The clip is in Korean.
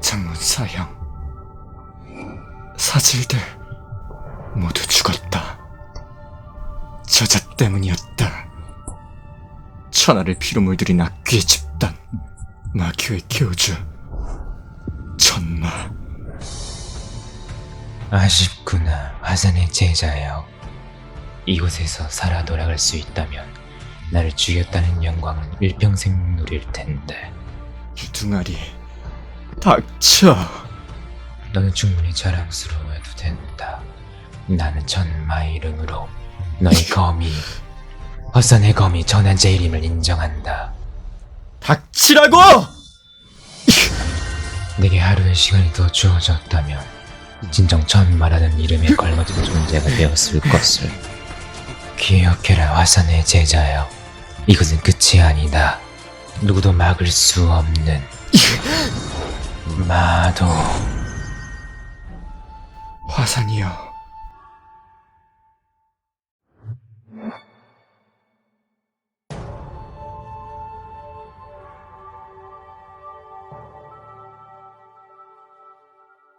장문 사형. 사질들 모두 죽었다. 저자 때문이었다. 천하를 피로 물들인 악귀의 집단, 마교의 교주, 천마. 아쉽구나, 화산의 제자여. 이곳에서 살아 돌아갈 수 있다면 나를 죽였다는 영광을 일평생 누릴 텐데. 유둥아리, 닥쳐! 너는 충분히 자랑스러워해도 된다. 나는 천마의 이름으로 너의 검이 화산의 검이 전한제 이름을 인정한다. 닥치라고! 내게 하루의 시간이 더 주어졌다면 진정 천마라는 이름에 걸맞은 존재가 되었을 것을 기억해라 화산의 제자여 이것은 끝이 아니다 누구도 막을 수 없는 마도 화산이여,